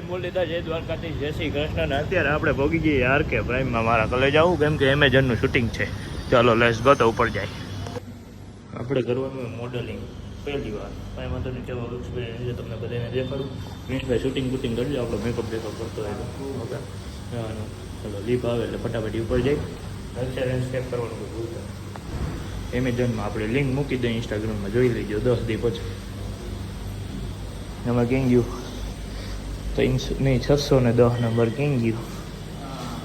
મુરલીધર, જય કૃષ્ણ. અત્યારે આપણે ભોગી જઈએ આર કે પ્રાઇમમાં મારા કલે જવું કેમ કે એમેઝોનનું શૂટિંગ છે. ચાલો લેસ ગો ઉપર જાય. આપણે કરવાનું મોડલિંગ પહેલી વાર. કાંઈ વાંધો નહીં, કેવો એક્સપિરિયન્સ છે તમને બધાને દેખાડું. મિનિટભાઈ શૂટિંગ કરજો આપણો મેકઅપ બેકઅપ કરતો હોય ઓકે? ચલો લીપ આવે એટલે ફટાફટ ઉપર જાય. અક્ષર સ્કેપ કરવાનું કોઈ ભૂલતા. એમેઝોનમાં આપણે લિંક મૂકી દઈએ ઇન્સ્ટાગ્રામમાં જોઈ લેજો, દસ દી પછી. એમાં કેમ ગયું? ત્રણસો નહીં છસો ને દસ નંબર કેમ ગયું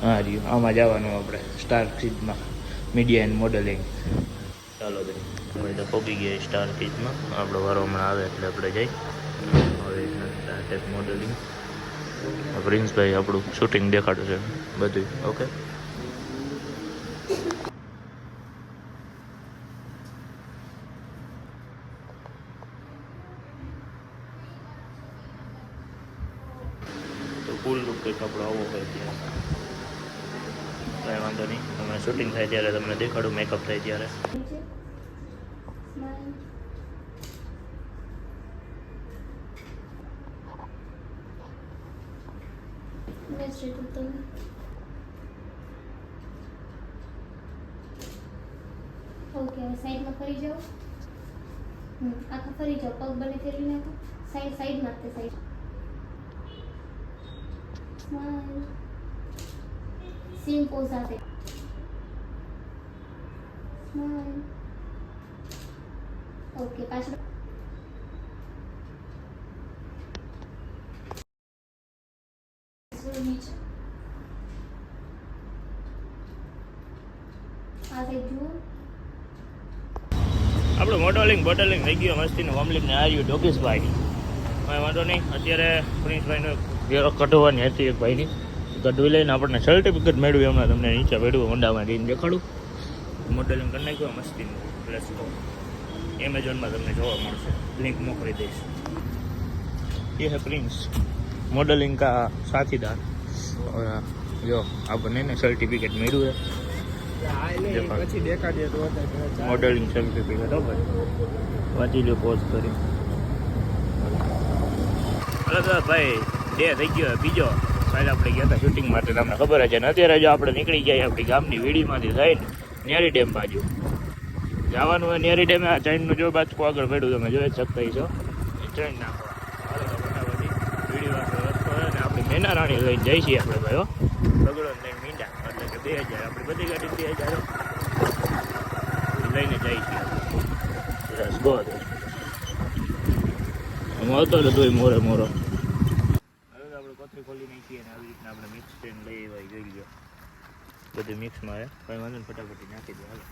હા, રહ્યું. આમાં જવાનું આપણે. સ્ટાર કિડમાં મીડિયા એન્ડ મોડલિંગ ચાલો હવે તો પહોંચી ગયા સ્ટાર કિડમાં આપણો વારો હમણાં આવે એટલે આપણે જઈ. હવે સ્ટાર ટેક મોડલિંગ પ્રિન્સભાઈ આપણું શૂટિંગ દેખાડું છે. બધું. ઓકે તો કુલ લુક કંઈક આપણો આવો હોય ત્યાં કાંઈ વાંધો નહીં. તમે શૂટિંગ થાય ત્યારે તમને દેખાડું મેકઅપ થાય ત્યારે. ઓકે સાઈડમાં ફરી જાઓ. આખા ફરી જાઓ. પગ બને ફેરવી નાખો સાઈડ સાઈડમાં જ તે સાઈડ સ્માઈલ સેમ પોઝ સાથે સ્માઈલ ઓકે પાછળ આપણું મોડલિંગ બોટલિંગ થઈ ગયું, મસ્તીનું હોમલિંગ ને આવ્યું ડોગીસભાઈ કાંઈ વાંધો નહીં, અત્યારે પ્રિન્સભાઈનો ઘેરો કઢવાની હતી એક ભાઈની. કઢવી લઈને આપણને સર્ટિફિકેટ મેળવ્યું હમણાં તમને નીચે મેળવ્યું હોન્ડામાં જઈને દેખાડું. મોડેલિંગ કરી નાખ્યું મસ્તીનું પ્લસ એમેઝોનમાં તમને જોવા મળશે. લિંક મોકલી દઈશ. એ હે પ્રિન્સ મોડેલિંગ કા સાથીદાર. જો આપણને એને સર્ટિફિકેટ મળ્યું છે. મોડેલિંગ સર્ટિફિકેટ હો વાંચી લો પોઝ કરી અલગ ભાઈ ડે થઈ ગયો બીજો. કાલે આપણે ગયા હતા શૂટિંગ માટે. તમને ખબર છે ને અત્યારે જો આપણે નીકળી ગયા આપણી ગામની વીડીમાંથી થાય ને નેરી ડેમ બાજુ. જવાનું હોય નેરી ડેમે, આ ચાઇનનું જો બાજુ આગળ પડ્યું, તમે જોઈ શકતા છો ટ્રેન નાખવા હાલો તો ફટાફટ આપણો રસ્તો હોય ને આપણી મેના રાણી લઈને જઈ છીએ આપણે ભાઈઓ બગડો લઈને મીંડા, એટલે કે બે હજાર. આપણી બધી ગાડી બે હજાર લઈને જાય છે રસ ગો ને તોય મોરે મોરો હવે તો આપણે કોથળી ખોલી નાખીએ ને આવી રીતના આપણે મિક્સ ટ્રેન લઈ આવી જોઈ લો બધું મિક્સમાં હે કંઈ વાંધો ને ફટાફટ નાખી દે હાલો.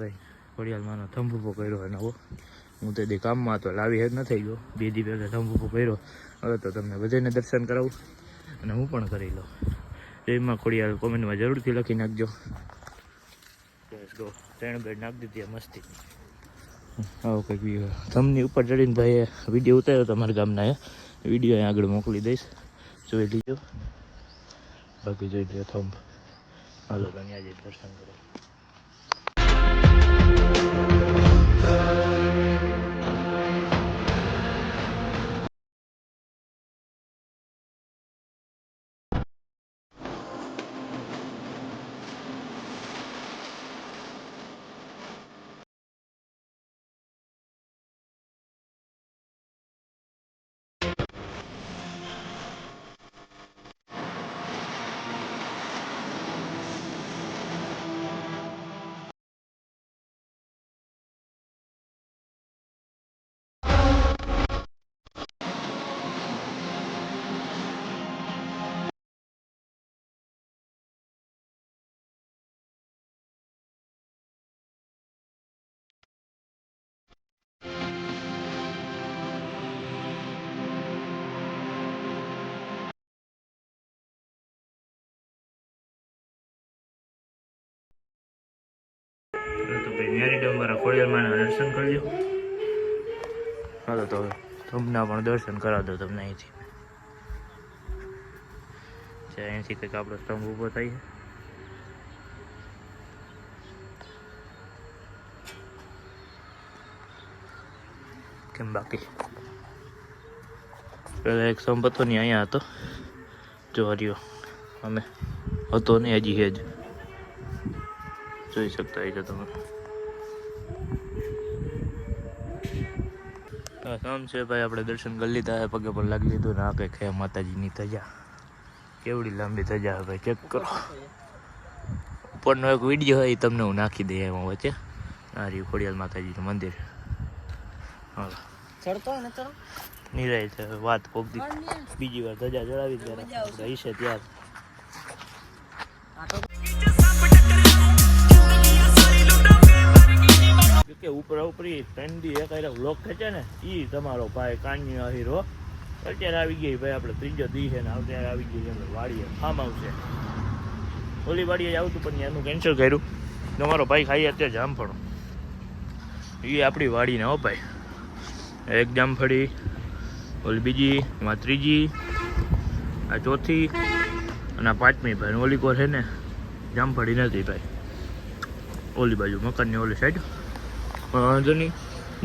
ભાઈ ખોડિયાલમાંનો થંભ ઊભો કર્યો નવો હું તે કામમાં તો લાવી જ ન થઈ ગયો. બે દી પહેલાં થંભ ઊભો કર્યો. હવે તો તમને બધાને દર્શન કરાવું અને હું પણ કરી લઉં. એમાં ખોડિયાલ કોમેન્ટમાં જરૂરથી લખી નાખજો. ત્રણ બેડ નાખી દીધી મસ્તી. આવો કંઈક વ્યૂ થમની ઉપર ચડીને ભાઈએ વીડિયો ઉતાર્યો તમારા ગામના એ વીડિયો અહીં આગળ મોકલી દઈશ. જોઈ લીજો બાકી જોઈ લ્યો થંભ. હાલો તમે આજે દર્શન કરો. દર્શન કરી લો હાલો તો તમને પણ દર્શન કરાવ દો તમને અહીંથી. અહીંથી કંઈક આપણો સ્તંભ ઊભો થાય કેમ બાકી? પેલા એક સ્તંભ હતો ને અહીંયા હતો. જો હર્યો, અમે હતો ને હજી હેજ જોઈ શકતા હજો તમે. કામ છે ભાઈ આપણે દર્શન કરી લીધા હે પગે પર લાગી લીધું ને આ કંઈક છે માતાજીની ધજા. કેવડી લાંબી ધજા છે ભાઈ ચેક કરો. ઉપરનો એક વીડિયો હોય એ તમને હું નાખી દઈ એમાં વચ્ચે. આ રહ્યું ખોડિયાલ માતાજીનું મંદિર. હા ચડતો ને ચડો. નિરાય છે વાત કોક બીજી વાર ધજા ચડાવી ત્યારે રહીશે ત્યારે. કે ઉપરા ઉપરી દી એક અરે વ્લોગ ખેંચે ને એ તમારો ભાઈ કાનની હીરો અત્યારે આવી ગઈ ભાઈ આપણે ત્રીજો દી છે ને અત્યારે આવી ગઈ છે વાડીએ ફાર્મ આવશે ઓલી વાડીએ આવતું, પણ એનું કેન્સલ કર્યું. તમારો ભાઈ ખાઈ અત્યારે જામફળો. એ આપણી વાડીને હો ભાઈ. એક જામફળી, ઓલી બીજી, એમાં ત્રીજી, આ ચોથી, અને આ પાંચમી ભાઈ. ઓલી કોર છે ને, જામફળી નથી ભાઈ. ઓલી બાજુ મકાનની ઓલી સાઈડ વાંધો નહીં.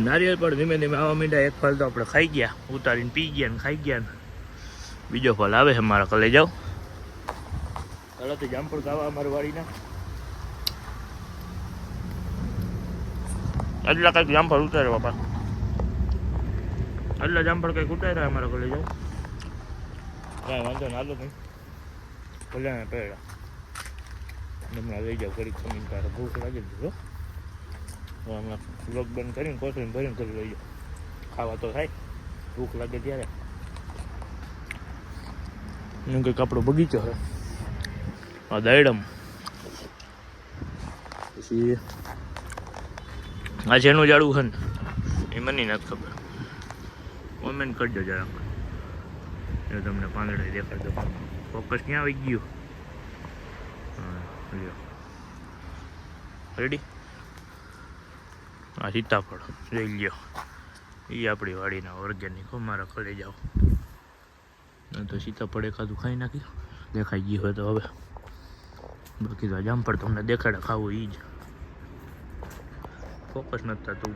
નારિયેળ પણ ધીમે ધીમે આવવા મીંડા એક ફળ તો આપણે ખાઈ ગયા. ઉતારીને પી ગયા ને ખાઈ ગયા ને. બીજો ફળ આવે છે મારા કલે. જાઓ. તો જામફળ ખાવા અમારી વાડીના એટલા કંઈક જામફળ ઉતારે બાપા. એટલા જામફળ કંઈક ઉતાર્યા અમારા ઘરે જાઓ. કાંઈ વાંધો ના હાલો નહીં ભલે પહેલા હમણાં લઈ જાઓ, ઘડીક જમીન તારે ભૂખ લાગી દીધો હમણાં બ્લોક બંધ કરીને કોથળીને ભરીને કરી લઈ ખાવા તો થાય, ભૂખ લાગે ત્યારે. એનું કંઈક આપણો બગીચો છે. આ દાયડમ. પછી આ જેનું જાડું છે ને, એ મને નથી ખબર. કોમેન્ટ કરજો જરા એ તમને પાંદડે દેખાડજો ફોકસ ક્યાં આવી ગયું? હા રેડી આ સીતાફળ લઈ લ્યો. એ આપણી વાડીના ઓર્ગેનિક મારા ખડે જાઓ તો સીતાફળ એકાદું ખાઈ નાખી. દેખાઈ ગયું હોય તો હવે. બાકી તો જામફળ તમને દેખાડે, ખાવું એ જ. ફોકસ નથી થતું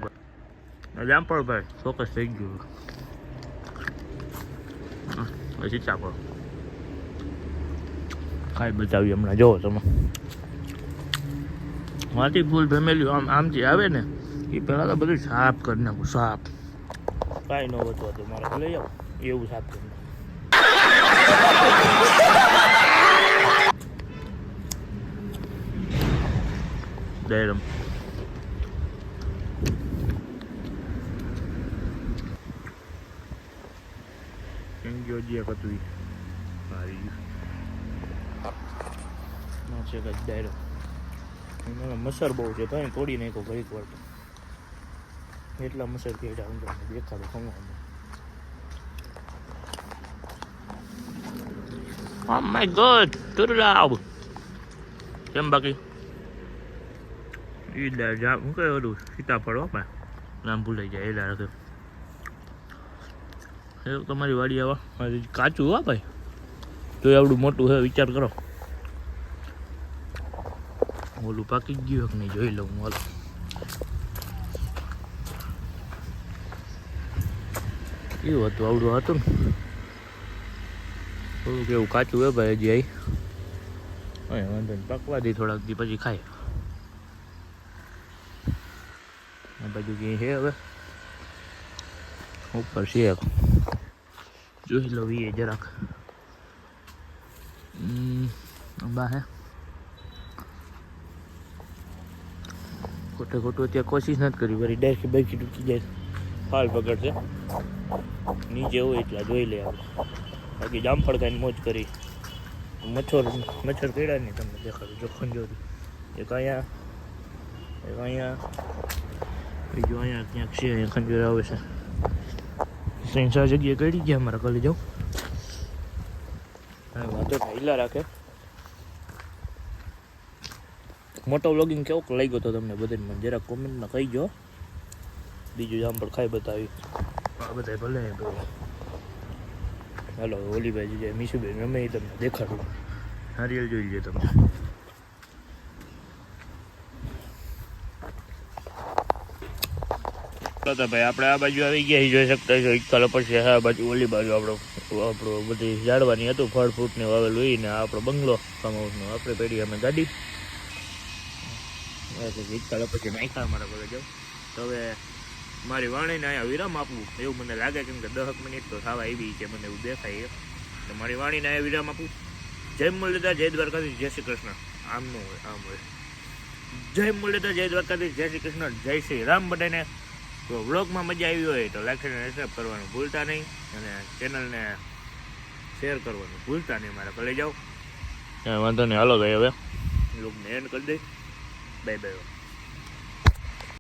જામફળ ભાઈ ફોકસ થઈ ગયું સીતાફળ. ખાઈ બતાવી હમણાં, જોવો તમે. માટી ફૂલ ફેમિલી આમ, આમથી આવે ને? એ પહેલાં તો બધું સાફ કરી નાખું સાફ. કાંઈ ન વધવા તો મારે લઈ આવો. એવું સાફ કરી જે હતું ઈ. મારી ના છે કદાચ ડાયરો એમાં મસર બહુ છે ભાઈ તોડી નાખો ઘડીક વાર તો. એટલા મસર કે હું તમને દેખાડો ખમવાનું Oh my god, તુરલાવ કેમ બાકી ઈ દા જા હું કઈ ઓલું સીતાફળ હો ભાઈ નામ ભૂલાઈ જાય એલા રાખે એ તમારી વાડી આવા મારી કાચું હો ભાઈ તો આવડું મોટું છે વિચાર કરો ઓલું પાકી જ ગયું કે નહીં જોઈ લઉં હાલો કેવું હતું, આવડું હતું ને. થોડુંક એવું કાચું હે ભાઈ હજી હવે વાંધો નહીં, પકવા દઈ થોડાક દી પછી ખાય આ બાજુ ક્યાંય છે હવે? ઉપર છે જોઈ લો એ જરાક. બા હે. ખોટે ખોટું અત્યારે કોશિશ નથી કરી વળી ડાયરેક્ટ બાઈક તૂટી જાય. ફાલ પકડશે નીચે હોય એટલા જોઈ લે આપણે બાકી જામફળ ખાઈને મોજ કરી. મચ્છર મચ્છર પીડા નહીં તમને દેખાડું જો ખંજોરી. એક અહીંયા એક અહીંયા, બીજું અહીંયા ક્યાંક છે, અહીંયા ખંજોર આવે છે. ત્રણ ચાર જગ્યાએ કરી ગયા અમારા કલી જાઉં હા, વાંધો નહીં, હિલા રાખે. મોટો વ્લોગિંગ કેવો લાગ્યો તો તમને બધાને મને જરાક કોમેન્ટમાં કહીજો. બીજું જામ પણ ખાઈ બતાવી. આ બધા ભલે હાલો ઓલીભાઈ જે મીશુબેન રમે એ તમને દેખાડું. નારિયેલ જોઈ લે તમે. તો તો ભાઈ આપણે આ બાજુ આવી ગયા જોઈ શકતા છો ઇક્કાલો પછી આ બાજુ ઓલી બાજુ આપણો આપણો બધી ઝાડવાની હતું ફળ ફ્રૂટ ને વાવેલું હોય ને આપણો બંગલો ફાર્મ આપણે પેઢી અમે ગાડી. ઇક્કાલો પછી નાખ્યા અમારા ભલે જાવ તો હવે મારી વાણીને અહીંયા વિરામ આપવું એવું મને લાગે કેમ કે દસક મિનિટ તો થવા આવી છે મને એવું દેખાય તો મારી વાણીને અહીંયા વિરામ આપું. જય મુરલીધર જય દ્વારકાધીશ જય શ્રી કૃષ્ણ. આમ નું હોય આમ હોય. જય મુરલીધર જય દ્વારકાધીશ જય શ્રી કૃષ્ણ જય શ્રી રામ બધાને. તો વ્લોગમાં મજા આવી હોય તો લાઈક અને સબસ્ક્રાઈબ કરવાનું ભૂલતા નહીં અને ચેનલને શેર કરવાનું ભૂલતા નહીં મારા ભલે જાઓ. વાંધો નહીં હાલો ભાઈ હવે. લોક એન્ડ કરી દઈ બાય બાય